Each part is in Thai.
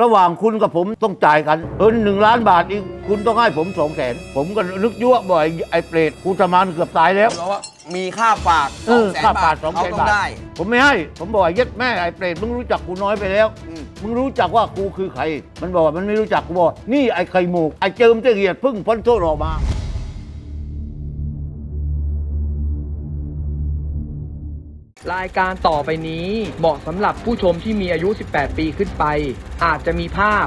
ระหว่างคุณกับผมต้องจ่ายกันเออหนึ่งล้านบาทอีกคุณต้องให้ผมสองแสนผมก็นึกยั่วบ่อยไอ้เปรตกูทำมานเกือบตายแล้วเพราะว่ามีค่าฝากเออ200,000ค่าฝากบทสองเขาแสนต้องบาท ได้ ผมไม่ให้ ผมบอกว่าเย็ดแม่ไอ้เปรตมึงรู้จักกูน้อยไปแล้ว อืม มึงรู้จักว่ากูคือใคร มันบอกว่ามันไม่รู้จักกูบอกนี่ไอ้ไข่หมูกไอ้เจิมเจียดเพึ่งพ้นโทษออกมา รายการต่อไปนี้เหมาะสำหรับผู้ชมที่มีอายุ 18 ปีขึ้นไป อาจจะมีภาพ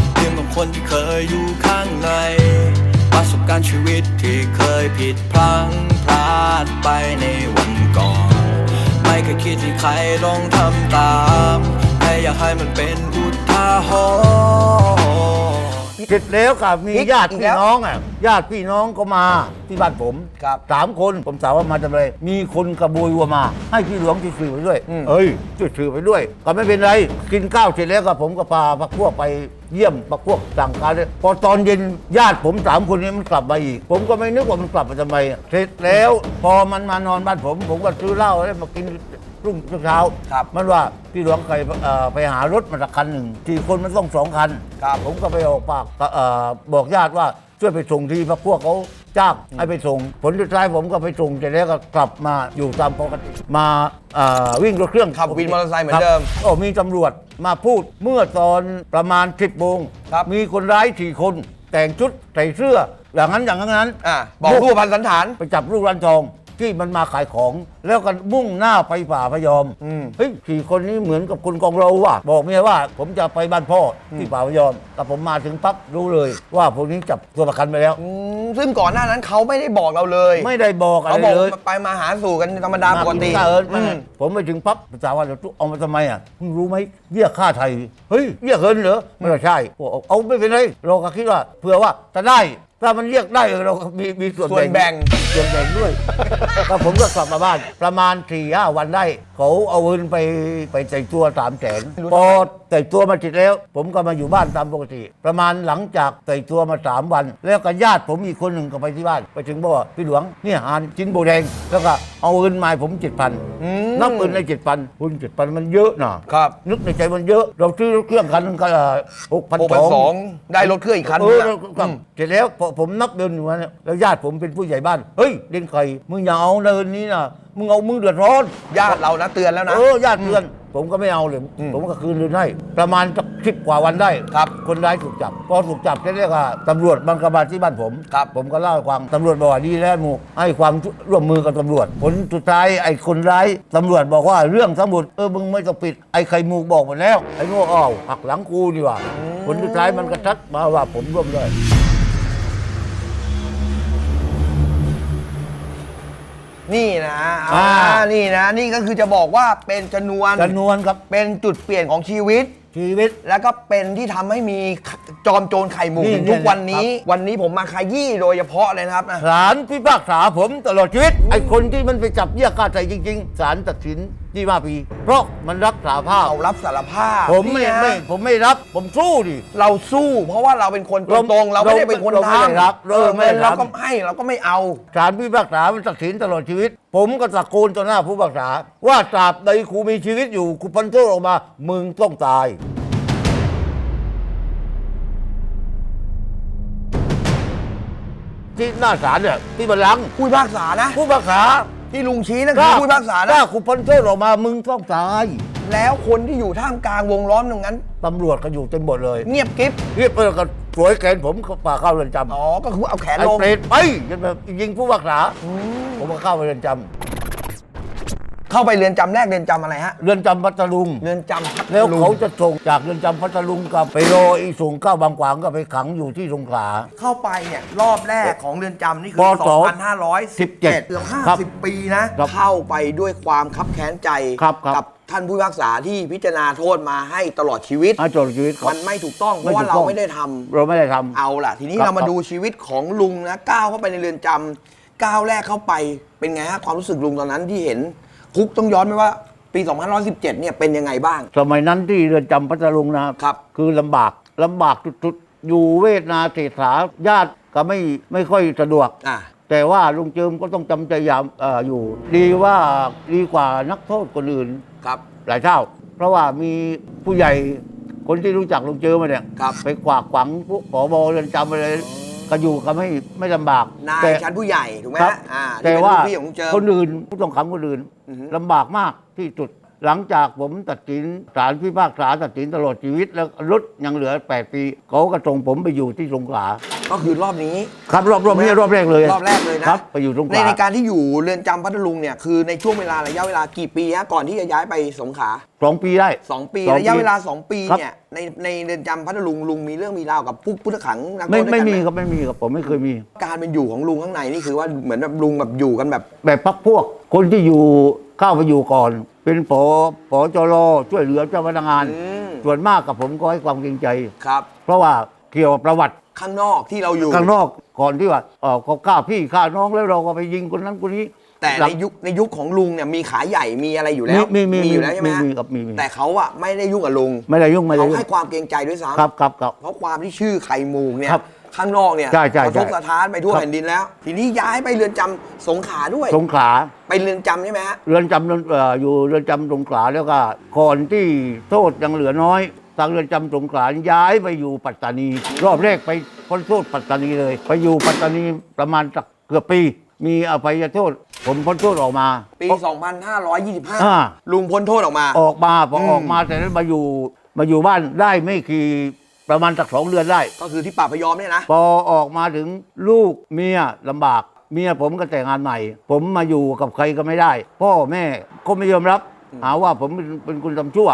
คนที่เคยอยู่ข้างใน ประสบการณ์ชีวิตที่เคยผิดพลั้งพลาดไปในวันก่อน ไม่เคยคิดที่ใครลองทำตาม แต่อยากให้มันเป็นอุทาหรณ์ เสร็จแล้วกับมีอีกญาติอีกพี่แล้วน้องอะญาติพี่น้องก็มาที่บ้านผมครับสามคนผมถามว่ามาทำอะไรมีคนกระโบยวัวมา ให้พี่หลวงช่วยสื่อไปด้วยอืม เอ้ยช่วยสื่อไปด้วย ก็ไม่เป็นไร กินข้าวเสร็จแล้วก็ผมก็พาพักพวกไปเยี่ยมพักพวกสั่งการเลยพอตอนเย็นญาติผมสามคนนี้มันกลับมาอีก ผมก็ไม่นึกว่ามันกลับมาทำไมเสร็จแล้ว พอมันมานอนบ้านผม ผมก็ซื้อเหล้าแล้วมากิน รุ่งเช้า ครับมันว่าพี่หลวงเคยเอ่อไปหารถมาสักคันหนึ่งที่คนมันต้องสองคัน ครับผมก็ไปออกปากเอ่อบอกญาติว่าช่วยไปส่งทีเพราะพวกเขาจ้างให้ไปส่ง ผลสุดท้ายผมก็ไปส่งแต่แล้วก็กลับมาอยู่ตามปกติมาเอ่อวิ่งรถเครื่องขับวินมอเตอร์ไซค์เหมือนคบเดิมโอ้มีตำรวจมาพูดเมื่อตอนประมาณ 10โมงครับ มีคนร้ายสี่คน แต่งชุดใส่เสื้ออย่างนั้นอย่างนั้น อะบอกรูปพันสันฐาน ไปจับลูกรันทอง ที่มันมาขายของ แล้วก็มุ่งหน้าไปป่าพยอมอืม เฮ้ยสี่คนนี้เหมือนกับคนกองเราว่ะบอกเมียว่า ผมจะไปบ้านพ่ออที่ป่าพยอมแต่ผมมาถึงปั๊บรู้เลย ว่าพวกนี้จับตัวประกันไปแล้ว อืมซึ่งก่อนหน้านั้นเขาไม่ได้บอกเราเลยไม่ได้บอกอะไรเขาบอกเลย ไปมาหาสู่กันธรรมดาปกติมาข้าวเอิญอืม ผมไปถึงปั๊บภาษาวว่าเราเอามาทำไมอะมึงรู้ไหมเบี้ยค่าไทย เฮ้ยเบี้ยเงินเหรอไม่ใช่บอกเอาเอาไม่เป็นไรเราก็คิดว่าเผื่อว่าจะได้ ถ้ามันเรียกได้เออเราก็มีมีส่วนส่วนแบ่ง ส่วนแบ่งด้วย ก็ผมก็กลับมาบ้าน ประมาณสี่ห้าวันได้ เขาเอาเงินไปไปแต่งตัวสามแสนพอ แต่งตัวมาจิตแล้ว ผมก็มาอยู่บ้านตามปกติ ประมาณหลังจากแต่งตัวมาสามวัน แล้วก็ญาติผมอีกคนหนึ่งก็ไปที่บ้าน ไปถึงบอกว่าพี่หลวงเนี่ยหานชิ้นโบแดงแล้วก็เอาเงินมาให้ผมเจ็ดพันอืมนับเงินในเจ็ดพันคุณเจ็ดพันมันเยอะนะครับนึกในใจมันเยอะเราซื้อรถเครื่องคันหนึงก็หกพันหกพันสองได้รถเครื่องอีกคันเอหนึ่องแล้วอะก็เสร็จแล้วพอผมนับเดือนอยู่นะแล้วญาติผมเป็นผู้ใหญ่บ้านเฮ้ยเด่นไข่มึงอย่าเอาเดินนี้นะมึงเอามึงเดือดร้อน ญาติเรานะเตือนแล้วนะ เออญาติเตือน ผมก็ไม่เอาเลย อืมผมก็คืนเงินให้ ประมาณสักสิบกว่าวันได้ครับคนร้ายถูกจับ พอถูกจับเรียกว่าตำรวจบังกบาลที่บ้านผม ครับผมก็เล่าให้ฟังตำรวจบอกว่าดีแล้วหมูให้ความร่วมมือกับตำรวจ ผลสุดท้ายไอ้คนร้ายตำรวจบอกว่าเรื่องทั้งหมดเออมึงไม่ต้องปิด ไอ้ไข่มูกบอกหมดแล้ว ไอ้โง่อ้าวหักหลังกูดีกว่า ผลสุดท้ายมันกระชัดมาว่าผมร่วมด้วย นี่นะอ่าอ่า นี่นะ นี่ก็คือจะบอกว่าเป็นจำนวนจำนวนครับเป็นจุดเปลี่ยนของชีวิต ชีวิต แล้วก็เป็นที่ทำให้มีจอมโจรไข่หมูนี่ถึงทุกวันเนี่ยนี้นะครับ วันนี้ผมมาขยี้โดยเฉพาะเลยนะครับนะ ศาลพิพากษาผมตลอดชีวิตไอ้คนที่มันไปจับเยี่ยค่าใจจริง ๆศาลตัดสิน ที่มาปี เพราะมันรับสาภาพ เรารับสารภาพผมไม่นี่นะไม่ผมไม่รับ ผมสู้ดิ เราสู้ เพราะว่าเราเป็นคนตรงๆ เราไม่ได้เป็นคนเราไม่ทได้รับำเราไม่ได้รับเราก็ให้เราก็ไม่เอา ศาลพิพากษามันตัดสินตลอดชีวิต ผมก็ตะโกนต่อหน้าผู้พิพากษา ว่าตราบใดครูมีชีวิตอยู่ครูพันโทษออกมา มึงต้องตาย ที่หน้าศาลเนี่ยที่บัลลังก์ผู้พิพากษานะ ผู้พิพากษา ที่ลุงชี้นั่นคือผู้พิพากษานะถ้าครูพันโทษออกมามึงต้องตาย แล้วคนที่อยู่ท่ามกลางวงล้อมตรงนั้น ตำรวจก็อยู่เต็มหมดเลย เงียบกริฟเรียบเออก็สวยแขนผมก็ป่าเข้าเรือนจำอ๋อก็คือเอาแขนไอ้ลงเปรตไปยันแบบยิงผู้พิพากษาผมก็เข้าไปเรือนจำ เข้าไปเรือนจำแรกเรือนจำอะไรฮะ เรือนจำพัทลุง เรือนจำพัทแล้วลุงเขาจะส่งจากเรือนจำพัทลุงกับไปโรออีสูงเก้าบางขวางก็ไปขังอยู่ที่สงขลา เข้าไปเนี่ยรอบแรกของเรือนจำนี่คือ พศ2517 17เกือบครับ50 ปีนะ ครับเข้าไปด้วยความคับแค้นใจครับครับ กับท่านผู้พิพากษาที่พิจารณาโทษมาให้ตลอดชีวิต อาจนชีวิตครับมันไม่ถูกต้องเพไม่ราะว่าถูกเราต้อง ไม่ได้ทำ เราไม่ได้ทำ เอาล่ะ ทีนี้ครับ เรามาครับดูชีวิตของลุงนะก้าวเข้าไปในเรือนจำก้าวแรกเข้าไปเป็นไงฮะความรู้สึกลุงตอนนั้นที่เห็น คุกต้องย้อนไปว่าปี 2517 เนี่ยเป็นยังไงบ้าง สมัยนั้นที่เรือนจำพัทลุงนะครับคือลำบากลำบากสุดๆ อยู่เวทนาเศรษฐาญาติก็ไม่ไม่ค่อยสะดวก อะ แต่ว่าลุงเจิมก็ต้องจำใจยามเอออยู่ ดีว่าดีกว่านักโทษคนอื่น ครับ หลายเท่า เพราะว่ามีผู้ใหญ่คนที่รู้จักลุงเจิมมาเนี่ยครับ ไปขวากขวางพวกผอบเรือนจำอะไร ก็อยู่ก็ไม่ไม่ลำบากนายแต่ ชั้นผู้ใหญ่ถูกไหมครับ ฮะอ่าแต่ที่เป็นว่าลูกพี่ของลุงเจิม คนอื่นผู้ต้องขังคนอื่นอือฮึ ลำบากมากที่สุด หลังจากผมตัดสินศาลพิพากษาตัดสินตลอดชีวิต แล้วลดยังเหลือ 8 ปีเขาก็ส่งผมไปอยู่ที่สงขลาก็คือรอบนี้ ครับรอบรอบนี้รอบแรกเลยรอบแรกเลยนะครับ ไปอยู่สงขในลาในการที่อยู่เรือนจำพัทลุงเนี่ยคือในช่วงเวลาระยะเวลากี่ปีฮะก่อนที่จะย้ายไปสงขลาสองปีได้ สองปีสองปีระยะเวลาสองปีครับ เนี่ยในในเรือนจำพัทลุงลุงมีเรื่องมีราวกับผู้ผู้ต้องขังนักโทไม่ษด้วยไม่กันมีหครับไม่มีครับผมไม่เคยมี การเป็นอยู่ของลุงข้างในนี่คือว่าเหมือนแบบลุงแบบอยู่กันแบบ แบบพักพวก คนที่อยู่ เข้าไปอยู่ก่อน เป็นผอผอจรช่วยเหลือเจ้าพนักงาน อืมส่วนมากกับผมก็ให้ความเกรงใจ ครับเพราะว่าเกี่ยวกับประวัติข้างนอกที่เราอยู่ ข้างนอกก่อนที่ว่าเออเขาฆ่าพี่ฆ่าน้องแล้วเราก็ไปยิงคนนั้นคนนี้แต่หลัในง ยุคในยุคของลุงเนี่ยมีขาใหญ่มีอะไรอยู่แล้วมีมีมีอยู่แล้วใช่ไหมฮะมีมีครับมีมี แต่เขาอะไม่ได้ยุ่งกับลุงไม่ได้ยุ่งไม่ได้เขายุ่งให้ความเกรงใจด้วยซ้ำครับครับครับ เพราะความที่ชื่อไข่มูกเนี่ยครับ ข้างนอกเนี่ยใช่ใช่กระทบใช่สะท้านไปทั่วครับ แผ่นดินแล้ว ทีนี้ย้ายไปเรือนจำสงขลาด้วย สงขลาไปเรือนจำใช่ไหมฮะเรือนจำเอ่ออยู่เรือนจำสงขลาแล้วก็ก่อนที่โทษยังเหลือน้อยทางเรือนจำสงขลาย้ายไปอยู่ปัตตานี รอบแรกไปพ้นโทษปัตตานีเลย ไปอยู่ปัตตานีประมาณสักเกือบปี มีอภัยโทษผมพ้นโทษออกมา ปี อ่า 2525 ลุงพ้นโทษออกมา ออกมาพออืมออกมาแต่นั้นมาอยู่มาอยู่บ้านได้ไม่กี่ ประมาณสักสองเดือนได้ ก็คือที่ป่าพยอมเนี่ยนะ พอออกมาถึงลูกเมียลำบาก เมียผมก็แต่งงานใหม่ ผมมาอยู่กับใครก็ไม่ได้ พ่อแม่ก็ไม่ยอมรับ หาว่าผมเป็นเป็นคนทำชั่ว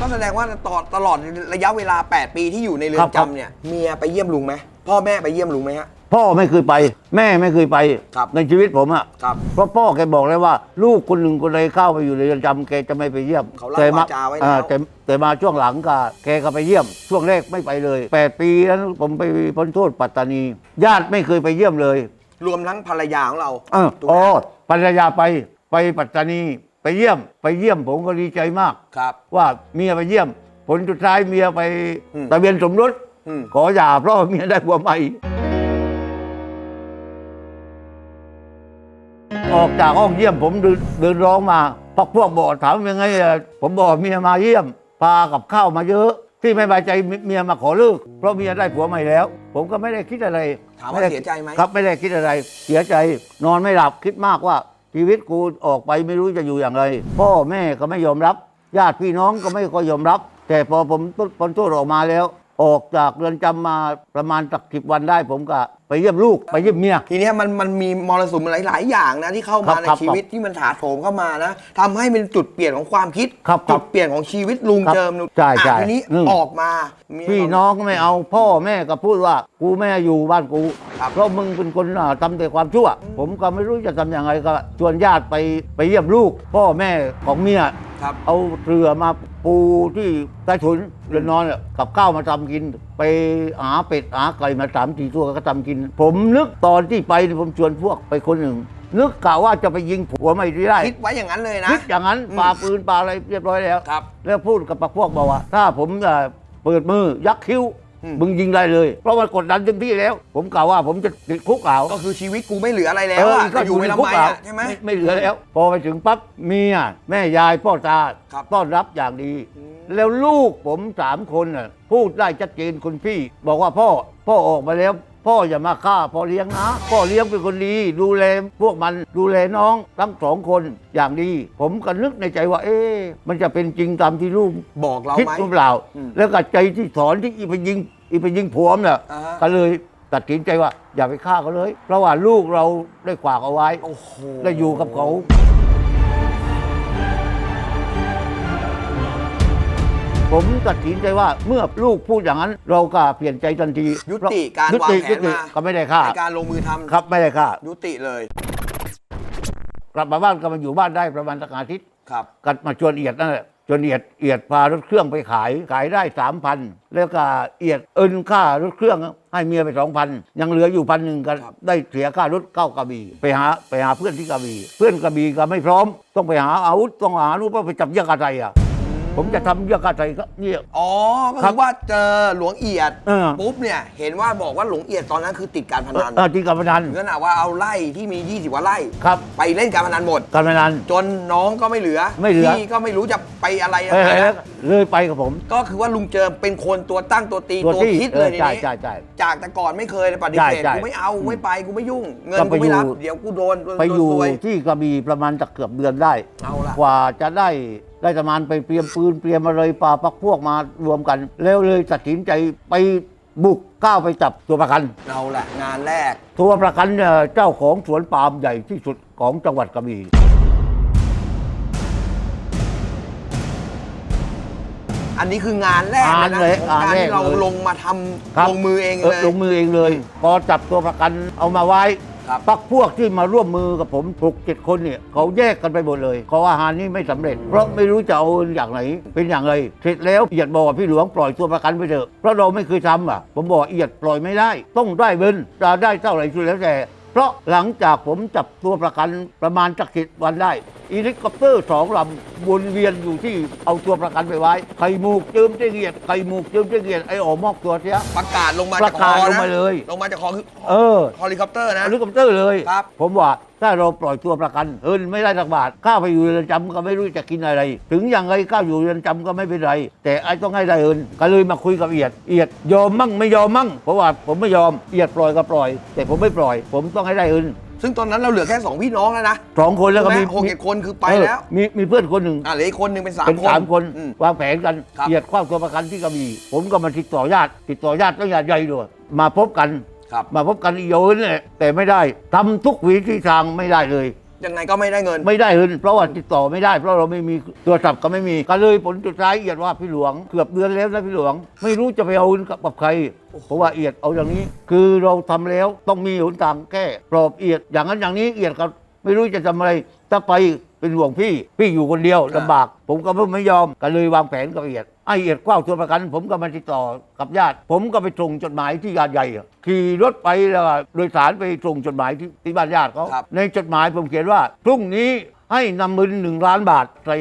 ก็แสดงว่าตลอดตลอดระยะเวลา 8 ปีที่อยู่ในเรือครันบครับ จำเนี่ยเมียไปเยี่ยมลุงไหมพ่อแม่ไปเยี่ยมลุงไหมฮะ พ่อไม่เคยไป แม่ไม่เคยไป ครับในชีวิตผมอะครับ เพราะพ่อแกบอกเลยว่า ลูกคนหนึ่งคนใดเข้าไปอยู่ในเรือนจำแกจะไม่ไปเยี่ยมเขาลั่นแต่มวาจาไว้แล้ว อ่แต่แต่มาช่วงหลังก็แกก็ไปเยี่ยม ช่วงแรกไม่ไปเลยแปดปีนั้นผมไปพ้นโทษปัตตานี ญาติไม่เคยไปเยี่ยมเลย รวมทั้งภรรยาของเราเออถูกไหมอ๋อภรรยาไปไปปัตตานีไปเยี่ยม ไปเยี่ยมผมก็ดีใจมาก ครับ ว่าเมียไปเยี่ยม ผลสุดท้ายเมียไปอืมทะเบียนสมรสอืม ขอหย่าเพราะว่าเมียได้ผัวใหม่ ออกจากห้องเยี่ยมผมเดินเดินร้องมาพักพวกบอกถามยังไงอะผมบอกเมียมาเยี่ยมพากับข้าวมาเยอะ ที่ไม่พอใจเมียมาขอเลิกเพราะเมียได้ผัวใหม่แล้ว ผมก็ไม่ได้คิดอะไรถามว่าไได้เสียใจไหมครับไม่ได้คิดอะไร เสียใจนอนไม่หลับคิดมากว่าชีวิตกูออกไปไม่รู้จะอยู่อย่างไร พ่อแม่ก็ไม่ยอมรับญาติพี่น้องก็ไม่ค่อยยอมรับ แต่พอผมพ้นโทษออกมาแล้ว ออกจากเรือนจำมาประมาณสักสิบวันได้ผมก็ ไปเยี่ยมลูกไปเยี่ยมเมีย ทีเนี้ยมันมันมีมรสุมหลาย ๆ อย่างนะที่เข้าครัมาบในครับชีวิตที่มันถาโถมเข้ามานะทำให้เป็นจุดเปลี่ยนของความคิดครับครับจุดเปลี่ยนของชีวิตลุงครับเจิมใช่ใช่อะทีนี้อืม ออกมามี พี่น้องก็ไม่เอาพ่อแม่ก็พูดว่ากูไม่ให้อยู่บ้านกูครับ เพราะมึงเป็นคนอ่าทำแต่ความชั่ว ผมก็ไม่รู้จะทำยังไงก็ชวนญาติไปไปเยี่ยมลูก พ่อแม่ของเมีย ครับ เอาเรือมาปูที่ใต้ถุนเรือนนอนเนี่ยกับข้าวมาทำกิน ไปหาเป็ดหาไก่มาสามสี่ตัวก็ทำกิน ผมนึกตอนที่ไปเนี่ยผมชวนพวกไปคนหนึ่ง นึกกะว่าจะไปยิงผัวไม่ได้ คิดไว้อย่างนั้นเลยนะ คิดอย่างนั้นอืมปาปืนปาอะไรเรียบร้อยแล้ว ครับ แล้วพูดกับพวกบอกว่า ถ้าผมจะเปิดมือยักคิ้วอื มมึงยิงได้เลย เพราะมันกดดันเต็มที่แล้ว ผมกล่าวว่าผมจะติดคุกเก่าก็คือชีวิตกูไม่เหลืออะไรแล้วอะก็จะอยู่ไปทำไมเก่าอะใช่ไหมไม่เหลือแล้ว พอไปถึงปั๊บเมียแม่ยายพ่อตาครับต้อนรับอย่างดี แล้วลูกผมสามคนน่ะพูดได้ชัดเจนคุณพี่ บอกว่าพ่อพ่อออกมาแล้วพ่ออย่ามาฆ่าพ่อเลี้ยงนะพ่อเลี้ยงเป็นคนดี ดูแลพวกมันดูแลน้องทั้งสองคนอย่างดี ผมก็นึกในใจว่า เอ๊ะมันจะเป็นจริงตามที่ลูกบอกเราคิดไหมหรือเปล่าอืมแล้วก็ใจที่สอนที่อีไปยิง อีไปยิงผัวเนี่ยอ่าฮะ ก็เลยตัดสินใจว่า อย่าไปฆ่าเขาเลยเพราะว่าลูกเราได้ขวากเอาไว้โอ้โหได้อยู่กับเขา ผมตัดสินใจว่าเมื่อลูกพูดอย่างนั้น เราก็เปลี่ยนใจทันทียุติการยุวางติแผยุนติมาก็ไม่ได้ฆ่าในการลงมือทำครับไม่ได้ฆ่า ยุติเลยกลับมาบ้านก็มาอยู่บ้านได้ประมาณสักอาทิตย์ครับ กัดมาชวนเอียดนั่นแหละ ชวนเอียดเอียดพารถเครื่องไปขายขายได้สามพันแล้วก็เอียดเอินค่ารถเครื่องให้เมียไปสองพันยังเหลืออยู่พันหนึ่งกันได้เสียค่ารถเข้ากระบี่ไปหาไปหาเพื่อนที่กระบี่เพื่อนกระบี่ก็ไม่พร้อม ต้องไปหาอาวุธต้องหารู้ว่าไปจับเยี่ยกาไทยอะ ผมจะทำเยี่ยกาไทยก็เนี่ย อ๋อก็ครัคืบอว่าเจอหลวงเอียดเออ ปุ๊บเนี่ย เห็นว่าบอกว่าหลวงเอียดตอนนั้นคือติดการพนันเออที่การพนันถึงขนาดว่าเอาไล่ที่มี 20กว่าไร่ ครับไปเล่นการพนันหมด การพนัน จนน้องก็ไม่เหลือไม่เหลือ พี่ก็ไม่รู้จะไปอะไรยังเออไงแล้วนะเลยไปกับผม ก็คือว่าลุงเจิมเป็นคนตัวตั้งตัวตีตัวตัวที่คิดเลยในเออใช่นี้ใช่ใช่จากแต่ก่อนไม่เคยเลยปฏิใช่เสธใช่กูไม่เอากูไม่ไปกูไม่ยุ่ง เงินก็ไปกูไม่รับ อยู่ เดี๋ยวกูโดนโดนไปอยู่โดนซวย ที่กระบี่ประมาณจะเกือบเดือนได้ เอาล่ะ กว่าจะได้ ได้ประมาณไปเตรียมปืนเตรียมอะไรปาปักพวกมารวมกัน แล้วเลยตัดสินใจไปบุกก้าวไปจับตัวประกันเอาละงานแรก ตัวประกันเนี่ยเจ้าของสวนปาล์มใหญ่ที่สุดของจังหวัดกระบี่อันนี้คืองานแรกงานนะเลยของงานการแรกที่เราเลยลงมาทครับำลงมือเองเอเลอยลงมือเองเลย พอจับตัวประกันเอามาไว้ ครับ ปักพวกที่มาร่วมมือกับผมหกเจ็ดคนเนี่ยเขาแยกกันไปหมดเลยเขาอาหารนี่ไม่สำเร็จ เพราะไม่รู้จะเอาอย่างไหน เป็นอย่างไรเสร็จแล้วเอียดบอกว่าพี่หลวงปล่อยตัวประกันไปเถอะเพราะเราไม่เคยทำอะ ผมบอกเอียดปล่อยไม่ได้ ต้องได้เงินจะได้เท่าไหร่ก็แล้วแต่ เพราะหลังจากผมจับตัวประกันประมาณจักสิบวันได้อีลิคอปเตอร์สองลำวนเวียนอยู่ที่เอาตัวประกันไปไว้ไข่มูกเจิมเจ๊เกียดไข่มูกเจิมเจ๊เกียดไอ้ออกมอกตัวเสีย ประกาศลงมาปจากระคกาศอลงนะมาเลย ลงมาจากคอคือเออ เฮลิคอปเตอร์นะ เฮลิคอปเตอร์เลย ครับ ผมว่าถ้าเราปล่อยตัวประกันเอินไม่ได้สักบาทข้าไปอยู่เรือนจำก็ไม่รู้จะกินอะไร ถึงอย่างไรข้าอยู่เรือนจำก็ไม่เป็นไร แต่ไอ้ต้องให้ได้เอินก็เลยมาคุยกับเอียดเอียดยอมมั่งไม่ยอมมั่งเพราะว่าผมไม่ยอมเอียดปล่อยก็ปล่อย แต่ผมไม่ปล่อย ผมต้องให้ได้เอินซึ่งตอนนั้นเราเหลือแค่สองพี่น้องแล้วนะสองคนแล้วก็มีใช่ไหหกเจ็ดคนคือไปเออแล้วมีมีเพื่อนคนหนึ่งอะเหลืออีกคนหนึ่งเป็นสามเป็นคนสามคนอืมวางแผนกันครับเอียดคว้าตัวประกันที่กระบี่ผมก็มาติดต่อญาติติดต่อญาติต้องญาติใหญ่ด้วยมาพบกัน ครับมาพบกันอีโยนเนี่ยแต่ไม่ได้ทำทุกวิธีทางไม่ได้เลย ยังไงก็ไม่ได้เงิน ไม่ได้เงินเพราะว่าติดต่อไม่ได้ เพราะเราไม่มีตัวศัพท์ก็ไม่มีก็เลยผลสุดท้ายเอียดว่าพี่หลวงเกือบเดือนแล้วนะพี่หลวง ไม่รู้จะไปเอาเงินกับใคร เพราะว่าเอียดเอาอย่างนี้ คือเราทำแล้วต้องมีหนทางแก้ปลอบเอียดอย่างนั้นอย่างนี้เอียดก็ไม่รู้จะทำอะไรถ้าไป เป็นห่วงพี่ พี่อยู่คนเดียวลำบาก ผมก็ไม่ยอมก็เลยวางแผนกับเอียดไอเอียดคว้าตัวประกัน ผมก็มาติดต่อกับญาติ ผมก็ไปส่งจดหมายที่ญาติใหญ่อะขี่รถไปแล้วก็โดยสารไปส่งจดหมายที่ที่บ้านญาติเขาครับในจดหมายผมเขียนว่าพรุ่งนี้ ให้นำเงินหนึ่งล้านบาทใส่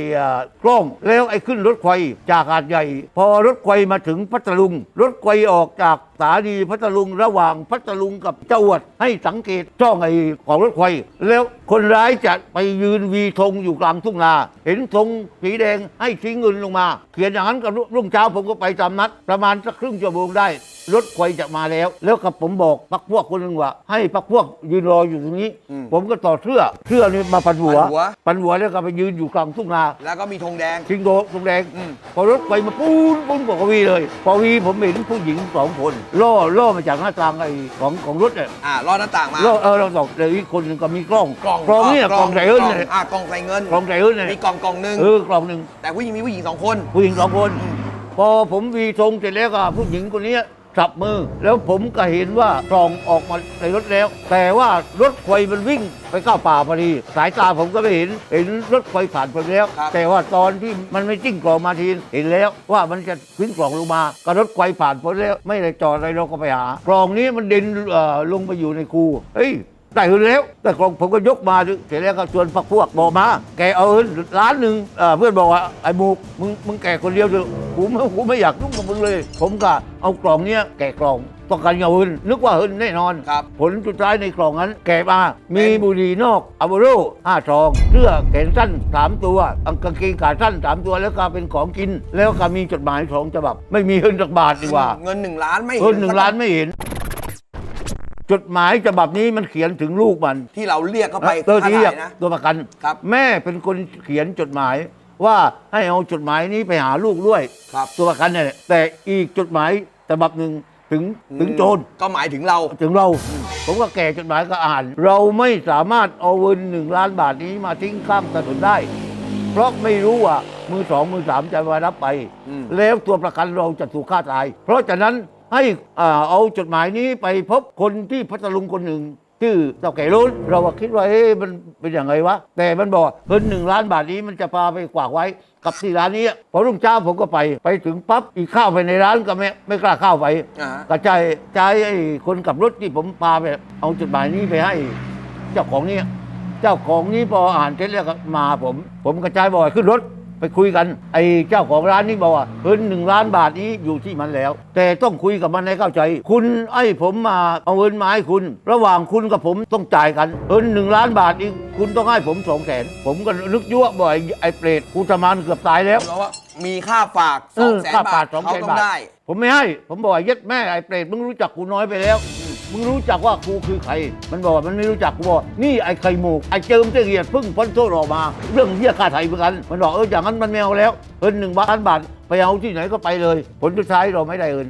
กล้อง แล้วไอ้ขึ้นรถไฟจากหาดใหญ่ พอรถไฟมาถึงพัทลุง รถไฟออกจากสถานีพัทลุงระหว่างพัทลุงกับเจ้าอวดให้สังเกตช่องไอ้ของรถไฟแล้วคนร้ายจะไปยืนวีธงอยู่กลางทุ่งนา เห็นธงสีแดงให้ทิ้งเงินลงมา เขียนอย่างนั้นกับรุ่งเช้าผมก็ไปตามนัด ประมาณสักครึ่งชั่วโมงได้รถไฟจะมาแล้ว แล้วกับผมบอกพักพวกคนหนึ่งว่า ให้พักพวกยืนรออยู่ตรงนี้ อืมผมก็ต่อดเสื้อเสื้อนี่มาพันหัวพันหัวพันหัวแล้วก็ไปยืนอยู่กลางทุ่งนา แล้วก็มีธงแดงทิ้งโดตรงแดงอืม พอรถไฟมาปูนปูนบอกกวีเลย พอวีผมเห็นผู้หญิงสองคนล่อล่อมาจากหน้าต่างไอ้ของของรถเนี่ยอ่ารอดหน้าต่างมาล่อเออเราสองแต่อีกคนหนึ่งก็มีกล้องกล่องกล้องเนี่ยกล้องใส่เอิ้นเนี่ยอ่ากล่องใส่เงิน กล้องใส่เอิ้นเนี่ยมีกล่องกล่องหนึ่งเออกล่องหนึ่งแต่ผู้หญิงมีผู้หญิงสองคน ผู้หญิงสองคน พอผมวีธงเสร็จแล้วก็ผู้หญิงคนนี้ จับมือ แล้วผมก็เห็นว่ากล่องออกมาในรถแล้ว แต่ว่ารถไฟมันวิ่งไปเข้าป่าพอดี สายตาผมก็ไม่เห็น เห็นรถไฟผ่านไปแล้ว ครับ แต่ว่าตอนที่มันไม่จิ้งกล่องมาทีเห็นแล้วว่ามันจะทิ้งกล่องลงมาก็รถไฟผ่านไปแล้ว ไม่ได้จอดอะไรเราก็ไปหากล่องนี้มันเด่นเอ่อลงไปอยู่ในคูเฮ้ย ได้เงินแล้วแต่กล่องผมก็ยกมาดิเสร็จแล้วก็ชวนพักพวกบอกมา แกเอาเงินล้านหนึ่งเอ่อเพื่อนบอกว่าไอ้บุกมึงมึงแกะคนเดียวเถอะกูไม่กูไม่อยากยุ่งกับมึงเลย ผมก็เอากล่องเนี้ยแกะกล่องต้องการเอาเงินนึกว่าเงินแน่นอน ครับผลสุดท้ายในกล่องนั้น แกะมา มีบุหรี่นอกอะโวโรห้าซองเสื้อแขนสั้นสามตัวกางเกงขาสั้นสามตัวแล้วก็เป็นของกิน แล้วก็มีจดหมายสองฉบับ ไม่มีเงินสักบาทดีกว่า เงินหนึ่งล้านไม่เงินหนึ่งล้านไม่เห็น จดหมายฉบับนี้มันเขียนถึงลูกมันที่เราเรียกเข้าไปตัวค่าที่ถ่ายนะ ตัวประกัน ครับ แม่เป็นคนเขียนจดหมายว่าให้เอาจดหมายนี้ไปหาลูกด้วย ครับตัวประกันเนี่ยแหละแต่อีกจดหมายฉบับหนึ่งถึงถึงโจร ก็หมายถึงเรา ถึงเรา ผมก็แก่จดหมายก็อ่าน เราไม่สามารถเอาเงินหนึ่งล้านบาทนี้มาทิ้งข้ามถนนได้ เพราะไม่รู้ว่ามือสองมือสามจะมารับไป อืม แล้วตัวประกันเราจะถูกฆ่าตาย เพราะฉะนั้น ให้อ่าเอาจดหมายนี้ไปพบคนที่พัทลุงคนหนึ่งชื่อเจ้าแก่รุ่นเราก็คิดว่าเอ๊ะมันเป็นยังไงวะ แต่มันบอกว่าเงินหนึ่งล้านบาทนี้มันจะพาไปกวากไว้กับที่ร้านนี้พอรุ่งเช้าผมก็ไปไปถึงปั๊บอีกเข้าไปในร้านก็ไม่ไม่กล้าเข้าไปอ่าฮะ กระจายใจายไอ้คนขับรถที่ผมพาไปเอาจดหมายนี้ไปให้ เจ้าของเนี่ยเจ้าของนี้พออ่านเสร็จแล้วก็มาผม ผมกระจายบอกให้ขึ้นรถ ไปคุยกันไอ้เจ้าของร้านนี่บอกว่าเงินหนึ่งล้านบาทนี้อยู่ที่มันแล้ว แต่ต้องคุยกับมันให้เข้าใจ คุณไอ้ผมมาเอาเงินมาให้คุณ ระหว่างคุณกับผมต้องจ่ายกันเงินหนึ่งล้านบาทนี้คุณต้องให้ผมสองแสนผมก็นึกยั่วบ่อยไอ้เปรตกูทำมานเกือบตายแล้วเพราะว่ามีค่าฝากเอสองอแสนค่าบาปาทดสองเขาแสนต้องบาทได้ ผมไม่ให้ ผมบอกว่าเย็ดแม่ไอ้เปรตมึงรู้จักกูน้อยไปแล้ว มึงรู้จักว่ากูคือใคร มันบอกว่ามันไม่รู้จักกูบอกนี่ไอ้ไข่หมูกไอ้เจิมเจียดเพิ่งพ้นโทษออกมา เรื่องเหี้ยค่าไถ่เหมือนกัน มันบอกเอออย่างนั้นมันไม่เอาแล้วเงินหนึ่งบานบาทไปเอาที่ไหนก็ไปเลย ผลสุดท้ายเราไม่ได้เงิน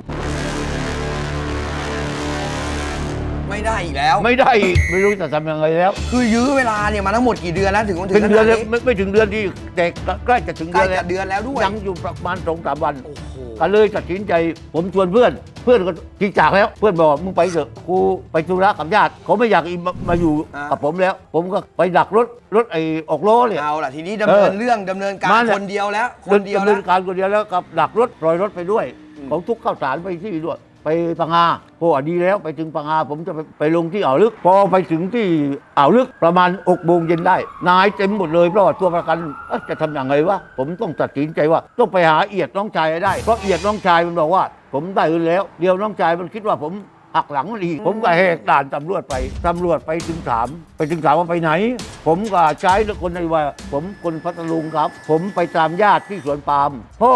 ไม่ได้อีกแล้ว ไม่ได้อีกไม่รู้จะทำยังไงแล้ว คือยื้อเวลาเนี่ยมาทั้งหมดกี่เดือนแล้วถึงวันถึถึงงขเดือนาดนแล้วนี้ไม่ไม่ถึงเดือนที่แต่ใกล้จะถึงใกเดืล้อนแล้วจะเดือนแล้วด้วยยังอยู่ประมาณสองสามวัน โอ้โหก็เลยตัดสินใจผมชวนเพื่อน เพื่อนก็จีจากแล้ว เพื่อนบอกว่ามึงไปเถอะกูไปธุระกับญาติเขาไม่อยากอีมามาอยู่อ่ากักับผมแล้ว ผมก็ไปดักรถรถไอ้ออกล้อเนี่ย เอาล่ะทีนี้ดำเนินเออเรื่องดำเนินการมาเนี่ย คนเดียวแล้วคเดินนเดียวดำแล้เนิวนการคนเดียวแล้วกับดักรถปล่อยรถไปด้วยอืมของทุกข้าวสารไปที่ด้วย ไปปังงาโอ้ดีแล้วไปถึงปังงาผมจะไปไปลงที่อ่าวลึก พอไปถึงที่อ่าวลึกประมาณ6โมงเย็นได้ นายเต็มหมดเลยเพราะว่าตัวประกันเอ๊ะจะทำยังไงวะผมต้องตัดสินใจว่าต้องไปหาเอียดน้องชายให้ได้เพราะเอียดน้องชายมันบอกว่า ผมได้เงินแล้ว เดียวน้องชายมันคิดว่าผม หักหลังมันอีกผมก็แหกด่านตำรวจไปตำรวจไปถึงถามไปถึงถามว่าไปไหน ผมก็ใช้คนในว่า ผมคนพัทลุงครับ ผมไปตามญาติที่สวนปาล์มพ่อ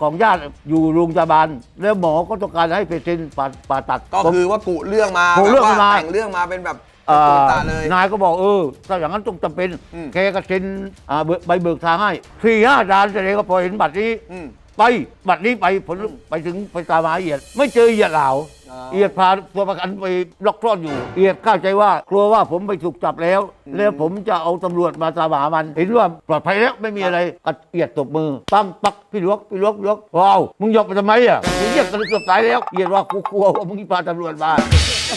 ของญาติอยู่โรงพยาบาลแล้วหมอก็ต้องการให้ไปเซ็นผ่าผ่าตัดก็ผม คือว่ากุเรื่องมากุเรื่องแบบว่มาแต่งเรื่องมาเป็นแบบเอ่ตุอนตาเลยนายก็บอกเออถ้าอย่างนั้นต้องจำเป็นอืม แกก็เซ็นอ่าเบิกใบเบิกทางให้สี่ห้าดานเสร็จก็พอเห็นบัตรนี้ อืม ไปบัตรนี้ไปผลไปถึงไปตามหาเอียด ไม่เจอเอียดเหล่าอ๋อ เอียดพาตัวประกันไปล็อกซ่อนอยู่ เอียดเข้าใจว่ากลัวว่าผมไปถูกจับแล้ว แล้วผมจะเอาตำรวจมาตามหามัน เห็นว่าปลอดภัยแล้วไม่มีอะไรก็เอียดตบมือตั้งปักพี่ลวกพี่ลวกพี่ลวกว้าวมึงยกไปทำไมอะ ยียดกันเกือบตายแล้วเอียดว่ากูกลัวว่ามึงพาตำรวจมา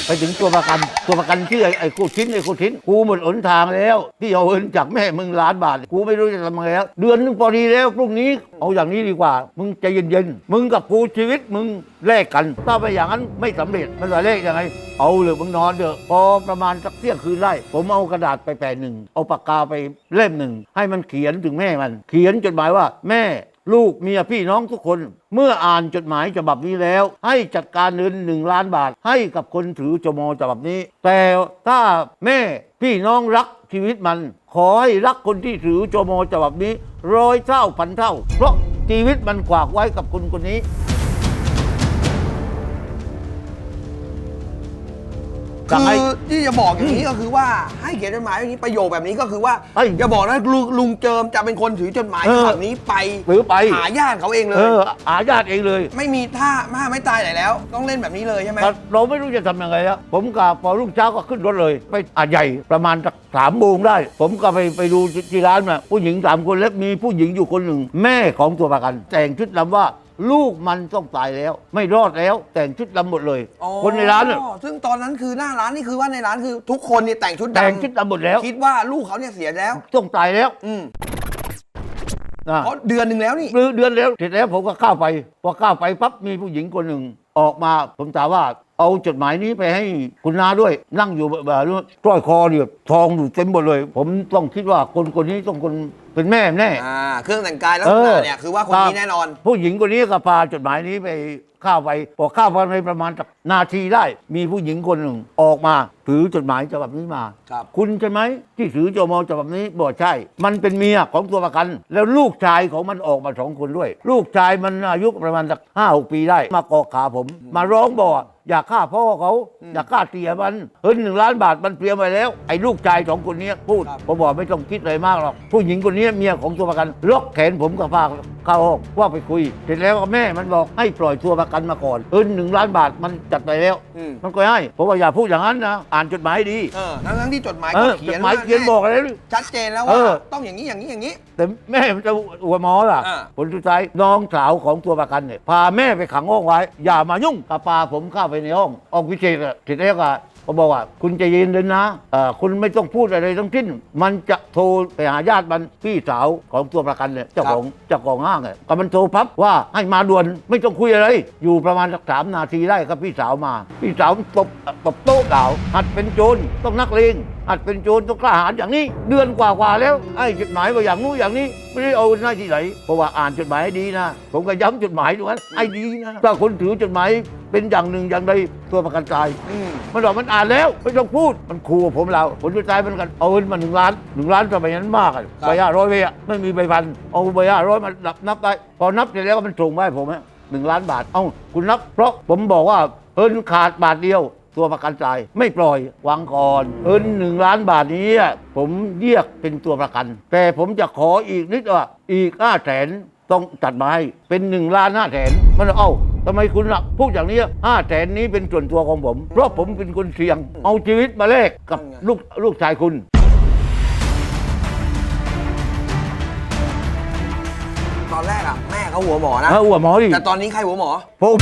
ไปถึงตัวประกันตัวประกันชื่อไอ้ไอ้กูชิ้นไอ้กูชิ้นกูหมดหนทางแล้ว ที่เอาเงินจากแม่มึงล้านบาท กูไม่รู้จะทำยังไงแล้ว เดือนนึงพอดีแล้วพรุ่งนี้เอาอย่างนี้ดีกว่า มึงใจเย็นๆมึงกับกูชีวิตมึงแลกกัน ถ้าไปอย่างนั้นไม่สำเร็จมันจะแลกยังไง เอาเลยมึงนอนเถอะพอประมาณสักเที่ยงคืนได้ผมเอากระดาษไปแผ่หนึ่งเอาปากกาไปเล่มหนึ่งให้มันเขียนถึงแม่มัน เขียนจดหมายว่าแม่ ลูกเมียพี่น้องทุกคน เมื่ออ่านจดหมายฉบับนี้แล้ว ให้จัดการเงินหนึ่งล้านบาท ให้กับคนถือจมอฉบับนี้ แต่ถ้าแม่พี่น้องรักชีวิตมัน ขอให้รักคนที่ถือจมอฉบับนี้ร้อยเท่าพันเท่า เพราะชีวิตมันขวากไว้กับคนคนนี้ คืสั่งให้ อที่จะบอกอย่างนี้ก็คือว่าให้เขียนจดหมายอย่างนี้ประโยคแบบนี้ก็คือว่าเอ้ยอย่าบอกนะลุงลุงเจิมจะเป็นคนถือจดหมายเออฉบับนี้ไปถือไป หาญาติเขาเองเลเอย ออาญาติเองเลยไม่มีท่าท่าไม่ตายไหนแล้ว ต้องเล่นแบบนี้เลยใช่ไหมแต่เราไม่รู้จะทำยังไงแล้วผมกับพอรุ่งเช้าก็ขึ้นรถเลย ไปอาดใหญ่ประมาณสักสามโมงได้ ผมก็ไปไปดูที่ร้านมาผู้หญิงสามคนแล้วมีผู้หญิงอยู่คนหนึ่ง แม่ของตัวประกัน แต่งชุดลำว่า ลูกมันต้องตายแล้ว ไม่รอดแล้ว แต่งชุดลำหมดเลย อ๋อคนในร้านเนี่ยซึ่งตอนนั้นคือหน้าร้านนี่คือว่าในร้านคือทุกคนเนี่ยแต่งชุดดำแต่งชุดลำหมดแล้วคิดว่าลูกเขาเนี่ยเสียแล้ว ต้องตายแล้วอืมนะ เพราะเดือนหนึ่งแล้วนี่ หรือเดือนแล้วเสร็จแล้วผมก็เข้าไป พอเข้าไปปั๊บมีผู้หญิงคนหนึ่งออกมา ผมถามว่า เอาจดหมายนี้ไปให้คุณนาด้วย นั่งอยู่แบบนี้ร้อยคอเนี่ยทองอยู่เต็มหมดเลย ผมต้องคิดว่าคนคนนี้ต้องคนเป็นแม่แน่ อ่าเครื่องแต่งกายลักษเออณะเนี่ยคือว่าคนนี้แน่นอน ผู้หญิงคนนี้ก็พาจดหมายนี้ไปเข้าไปพอเข้าไปในประมาณสักนาทีได้ มีผู้หญิงคนหนึ่งออกมาถือจดหมายฉบับนี้มา ครับคุณใช่ไหมที่ถือจมฉบับนี้บอกใช่ มันเป็นเมียของตัวประกัน แล้วลูกชายของมันออกมาสองคนด้วย ลูกชายมันอายุประมาณสักห้าหกปีได้ มาเกาะขาผม มาร้องบอกว่าอยากฆ่าพ่อเขาอยากฆ่าเตียมันเฮ้ยหนึ่งล้านบาทมันเตรียมไว้แล้วไอ้ลูกชายสองคนนี้พูดครับ ผมบอกไม่ต้องคิดอะไรมากหรอกผู้หญิงคนนี้เมียของตัวประกันล็อกแขนผมกับพาเข้าห้องว่าไปคุย เสร็จแล้วก็แม่มันบอกให้ปล่อยตัวประกันมาก่อนเออหนึ่งล้านบาทมันจัดไปแล้ว อืม มันก็ให้ผมว่าอย่าพูดอย่างนั้นนะอ่านจดหมายให้ดี เออทั้งทั้งๆที่จดหมายเอก็อเขีจยนดหมายเขียนบอกอะไร ชัดเจนแล้วเอว่าอ ต้องอย่างนี้อย่างนี้อย่างนี้ แต่แม่มันจะอวดหมอล่ะ อ่า ผลสุดท้ายน้องสาวของตัวประกันเนี่ยพาแม่ไปขังห้องไว้ อย่ามายุ่งกับปาผมเข้าไปในห้องห้องพิเศษอะเสร็จแล้วก็ เขาบอกว่าคุณใจะยินเลยนะเอ่อคุณไม่ต้องพูดอะไรทั้งสิ้น มันจะโทรไปหาญาติมันพี่สาวของตัวประกันเนี่ยเจ้าของเจ้าของห้างเนี่ยก็มันโทรพับว่าให้มาด่วนไม่ต้องคุยอะไร อยู่ประมาณสักสามนาทีได้ครับพี่สาวมา พี่สาวตบตบโต๊ะกล่าวหัดเป็นโจรต้องนักเลง หัดเป็นโจรต้องกล้าหาญอย่างนี้ เดือนกว่าๆแล้วไอ้จดหมายว่าอย่างนู้นอย่างนี้ไม่ได้เอาหน้าที่ไหนเพราะว่าอ่านจดหมายให้ดีนะ ผมก็ย้ำจดหมายด้วยไอ้ดีนะถ้าคนถือจดหมายเป็นอย่างหนึ่งอย่างใดตัวประกันตายอืมมันบอกมันอ่านแล้วไม่ต้องพูดมันขู่ผมเราผลสุดท้ายมันกันเอาเงินมาหนึ่งล้านหนึ่งล้านสมัยนั้นมากอะครับใบห้าร้อยเวอะไม่มีใบพันเอาใบห้าร้อยมานับนับได้พอนับเสร็จแล้วก็มันส่งมาให้ผมฮะหนึ่งล้านบาทเอ้าคุณนับเพราะผมบอกว่าเอินขาดบาทเดียว ตัวประกันตาย ไม่ปล่อยวางก่อนเอินหนึ่งล้านบาทนี้อะผมเรียกเป็นตัวประกัน แต่ผมจะขออีกนิดว่าอีกห้าแสนต้องจัดมาให้เป็นหนึ่งล้านห้าแสนมันบอกเอ้าทำไมคุณล่ะพูดอย่างนี้ห้าแสนนี้เป็นส่วนตัวของผม เพราะผมเป็นคนเสี่ยง เอาชีวิตมาแลกกับนั่นไงลูกลูกชายคุณตอนแรกอะแม่เขาหัวหมอนะถ้าหัวหมอดิแต่ตอนนี้ใครหัวหมอ ผม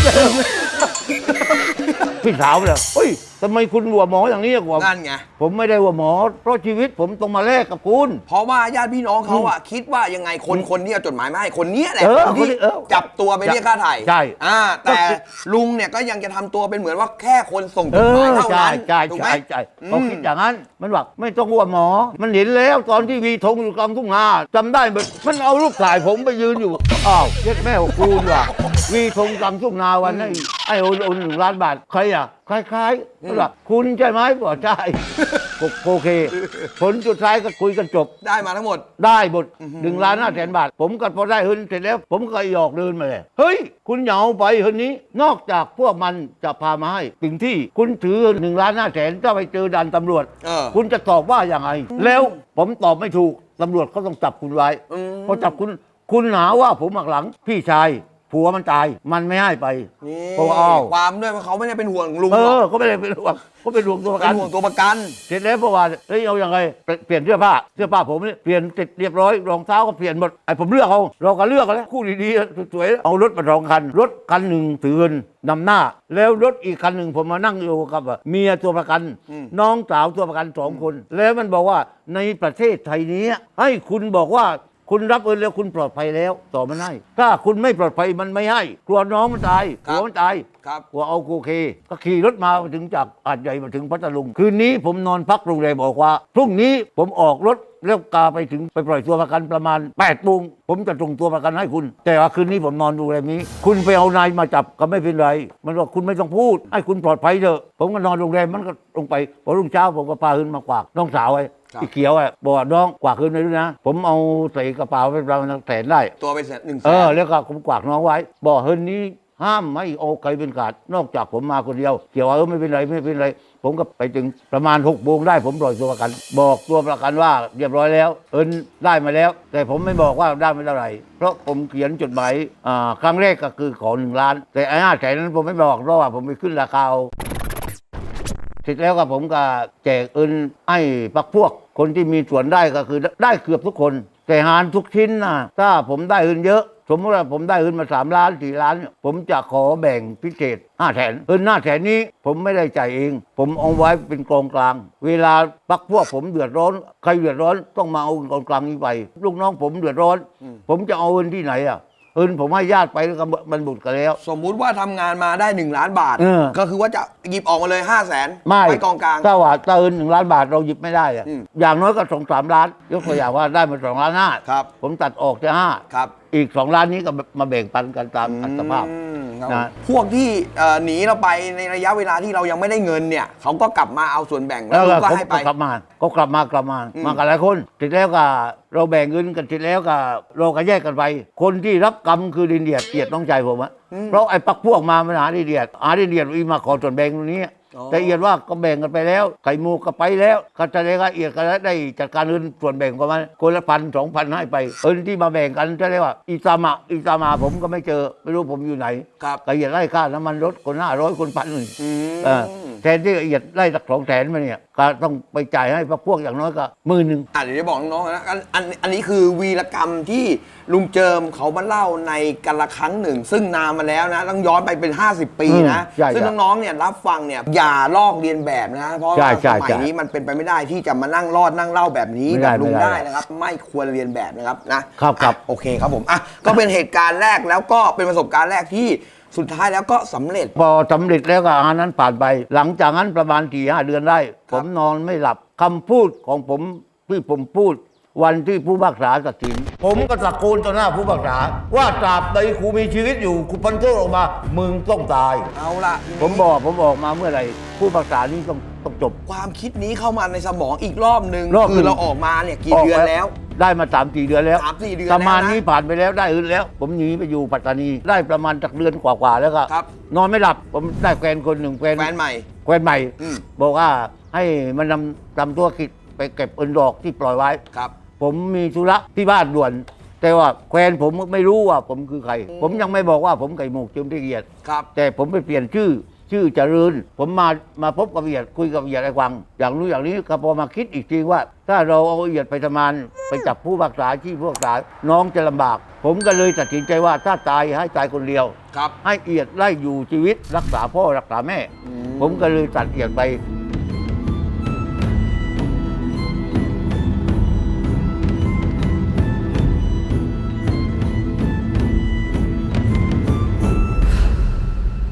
พี่สาวเลยเฮ้ยทำไมคุณหัวหมออย่างนี้กว่านั่นไง ผมไม่ได้หัวหมอ เพราะชีวิตผมต้องมาแลกกับคุณ เพราะว่าญาติพี่น้องเขาอะคิดว่ายังไงคนคนที่เอาจดหมายมาให้คนเนี้ยแหละเออคนที่คนที่เออจับตัวไปเรียกค่าไถ่ใช่อ่าก็แต่คือลุงเนี่ยก็ยังจะทำตัวเป็นเหมือนว่าแค่คนส่งจเอดหมายอเท่าใช่นั้นใช่ถูกไหม ใช่ใช่อืมเขาคิดอย่างนั้น มันบอกไม่ต้องหัวหมอ มันเห็นแล้วตอนที่วีธงอยู่กลางทุ่งนาจำได้ไหมมันเอารูปถ่ายผมไปยืนอยู่ อ้าวเย็ดแม่ของกูดีกว่าวีธงกลางทุ่งนาวันนั้นไอ้โอนโอนหนึ่งล้านบาท ใครอะ คล้ายๆมันบอกคุณใช่ไหมบอกใช่โอเค ผลสุดท้ายก็คุยกันจบ ได้มาทั้งหมด ได้หมดหนึ่งล้านห้าแสนบาท ผมก็พอได้เฮินเสร็จแล้ว ผมก็หยอกเดินมาเลย เฮ้ย คุณเหยาไปเฮินนี้ นอกจากพวกมันจะพามาให้ถึงที่คุณถือหนึ่งล้านห้าแสนถ้าไปเจอด่านตำรวจ เออ คุณจะตอบว่าอย่างไรแล้วผมตอบไม่ถูกตำรวจเขาต้องจับคุณไว้อืมพอจับคุณ คุณหาว่าผมหักหลังพี่ชาย ผัวมันตาย มันไม่ให้ไป นี่เพราะว่าอ้าว ความด้วยว่าเขาไม่ได้เป็นห่วงลุงเอหรออกเขาไม่ได้เป็นห่วงเขาเป็นห่วงตัวประเป็กันนห่วงตัวประกัน เสร็จแล้วเมื่อวานเฮ้ยเอาอย่างไรเปลี่ยนเสื้อผ้าเสื้อผ้าผมเนี่ยเปลี่ยนเสร็จเรียบร้อยรองเท้าก็เปลี่ยนหมดไอ้ผมเลือกเอาเราก็เลือกเอาแล้วคู่ดีๆสวยๆเอารถมาสองคัน รถคันหนึ่งถือเงินนำหน้า แล้วรถอีกคันหนึ่งผมมานั่งอยู่กับเมียตัวประกัน อืม น้องสาวตัวประกันสองคน แล้วมันบอกว่าในประเทศไทยนี้ให้คุณบอกว่า คุณรับเงินแล้วคุณปลอดภัยแล้ว ต่อมันให้ถ้าคุณไม่ปลอดภัยมันไม่ให้ กลัวน้องมันตายกลัวมันตายครับว่าเอาโอเค ก็ขี่รถมาถึงจากอาดใหญ่มาถึงพัทลุง คืนนี้ผมนอนพักโรงแรมบอกว่าพรุ่งนี้ผมออกรถแล้วกาไปถึงไปปล่อยตัวประกันประมาณ8ปดโมงผมจะส่งตัวประกันให้คุณ แต่ว่าคืนนี้ผมนอนโรงแรมนี้ คุณไปเอานายมาจับก็ไม่เป็นไร มันบอกคุณไม่ต้องพูด ให้คุณปลอดภัยเถอะ ผมก็นอนโรงแรมมันก็ลงไปพอรุ่งเช้าผมก็พาขึ้นมากวากน้องสาวไอ้ครับ อีเขียวไอ้บอกว่าน้องกวากคืนไปด้วยนะ ผมเอาใส่กระเป๋าไปประมาณแสนได้ตัวไปแสนหนึ่งแสเอนอแล้วก็ผมกวากน้องไว้ บอกเฮินนี้ห้ามไม่เอาใครเป็นขาดนอกจากผมมาคนเดียวเกี่ยวว่าเออไม่เป็นไรไม่เป็นไร ผมก็ไปถึงประมาณหกโมงได้ผมปล่อยตัวประกัน บอกตัวประกันว่าเรียบร้อยแล้ว เอินได้มาแล้ว แต่ผมไม่บอกว่าได้ไม่เท่าไหร่เพราะผมเขียนจดหมายอ่าครั้งแรกก็คือขอหนึ่งล้าน แต่ไอ้ห้าแสนนั้นผมไม่บอกเพราะว่าผมไปขึ้นราคาเอาเส ร็จแล้วก็ผมก็แจกเอินให้ปักพวก คนที่มีส่วนได้ก็คือได้เกือบทุกคน แต่หารทุกชิ้นนะถ้าผมได้เอินเยอะ สมมติว่าผมได้เอินมาสามล้านสี่ล้านเนี่ยผมจะขอแบ่งพิเศษห้าแสนเอินห้าแสนนี้ผมไม่ได้จ่ายเอง ผมเอาไว้เป็นกองกลาง เวลาปักพวกผมเดือดร้อน ใครเดือดร้อนต้องมาเอาเงินกองกลางนี้ไปลูกน้องผมเดือดร้อน ผมจะเอาเงินที่ไหนอะ เอินผมให้ญาติไปแล้วก็มันบุดกันแล้ว สมมุติว่าทำงานมาได้หนึ่งล้านบาท เออ ก็คือว่าจะหยิบออกมาเลยห้าแสนไม่ไปกองกลาง ถ้าว่าถ้าเอินหนึ่งล้านบาทเราหยิบไม่ได้อะอืมอย่างน้อยก็สองสามล้าน ยกตัวอย่างว่าได้มาสองล้านห้าครับ ผมตัดออกจะห้า ครับอีกสองล้านนี้ก็มาแบ่งปันกันตามอัตภาพ อืมครับนะ พวกที่เอ่อหนีเราไปในระยะเวลาที่เรายังไม่ได้เงินเนี่ยเขาก็กลับมาเอาส่วนแบ่งแล้แล้ววลุก็งก็ผมให้ไปก็กลับมาก็กลับมากลับมา อืม มากันหลายคนเสร็จแล้วก็เราแบ่งเงินกันเสร็จแล้วก็เราก็แยกกันไป คนที่รับกรรมคือดินเดียดเดียดน้องใจผมอะเพราะไอ้ปักพวกมามันหาดินเดียดหาดินเดียดอีมาขอส่วนแบ่งตรงนี้อ๋อ แต่เอียดว่าก็แบ่งกันไปแล้ว ไข่มูก็ไปแล้วก็จะได้ก็เอียดก็ได้จัดการเงินส่วนแบ่งประมาณคนละพันสองพันให้ไปเอินที่มาแบ่งกันจะเรียกว่าอีซามะอีซามาผมก็ไม่เจอไม่รู้ผมอยู่ไหนครับก็เอียดไล่ค่าน้ำมันรถคนห้าร้อยคนพันหนึ่งอืมเออ แทนที่ละเอียดไล่สักสองแสนมาเนี่ยก็ต้องไปจ่ายให้พวกพวกอย่างน้อยก็หมื่นหนึ่ง อะเดี๋ยวจะบอกน้องๆนะอันอันอันนี้คือวีรกรรมที่ลุงเจิมเขามาเล่าในกันละครั้งหนึ่ง ซึ่งนานมาแล้วนะต้องย้อนไปเป็น 50 ปีนะ อืมใช่ซึ่งใช่น้องๆเนี่ยรับฟังเนี่ยอย่าลอกเรียนแบบนะเพราะใช่ว่าใช่สมัยใช่นี้มันเป็นไปไม่ได้ที่จะมานั่งรอดนั่งเล่าแบบนี้ไม่แบได้บลุงไม่ได้ได้นะครับ ไม่ควรเรียนแบบนะครับนะครับครับ อะโอเคครับผมอะก็เป็นเหตุการณ์แรกแล้วก็เป็นประสบการณ์แรกที่ สุดท้ายแล้วก็สำเร็จ พอสำเร็จแล้วก็อันนั้นผ่านไป หลังจากนั้นประมาณสี่ห้าเดือนได้ ผมนอนไม่หลับคำพูดของผมที่ผมพูด วันที่ผู้บักษาตัดสิน ผมก็ตะโกนต่อหน้าผู้บักษา ว่าตราบใดครูมีชีวิตอยู่ครูพันโทษออกมา มึงต้องตาย เอาละทีนี้ ผมบอกผมออกมาเมื่อไหร่ผู้บักษานี้ต้องต้องจบ ความคิดนี้เข้ามาในสมองอีกรอบหนึ่งรอบหนึ่ง คือเราออกมาเนี่ยกี่เดือนแล้ว ได้มาสามสี่เดือนแล้วสามสี่เดือนประมาณแล้วนะนี้ผ่านไปแล้วได้อื่นแล้ว ผมหนีไปอยู่ปัตตานีได้ประมาณจากเดือนกว่าๆแล้วก็ครับ นอนไม่หลับผมได้แฟนคนหนึ่งแฟนแฟนใหม่ แฟนใหม่ อืม บอกว่าให้มันนำทำธุรกิจไปเก็บเงินดอกที่ปล่อยไว้ ครับ ผมมีธุระที่บ้านด่วน แต่ว่าแฟนผมไม่รู้ว่าผมคือใคร ผมยังไม่บอกว่าผมไก่หมูกจุมที่เกียรติ ครับ แต่ผมไปเปลี่ยนชื่อ ชื่อเจริญผมมามาพบกับเอียดคุยกับเอียดไอ้ควัง อย่างรู้อย่างนี้ก็พอมาคิดอีกทีว่า ถ้าเราเอาเอียดไปทำงานไปจับผู้บักษาที่ผู้บักษาน้องจะลำบาก ผมก็เลยตัดสินใจว่าถ้าตายให้ตายคนเดียว ครับให้เอียดไล่อยู่ชีวิตรักษาพ่อรักษาแม่อืมผมก็เลยตัดเอียดไป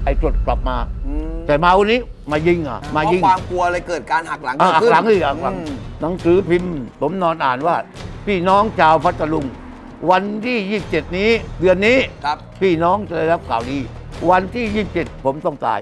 ไอ้ตรวจกลับมาอืม แต่มาวันนี้มายิงอะมาเพยิงราะความกลัวเลยเกิดการหักหลังอะเกิดอะขึ้นหลังอีกอะหลังอืมหนังสือพิมพ์ ผมนอนอ่านว่า พี่น้องชาวพัทลุง วันที่ 27 นี้ เดือนนี้ ครับ พี่น้องจะได้รับข่าวดี วันที่ 27 ผมต้องตาย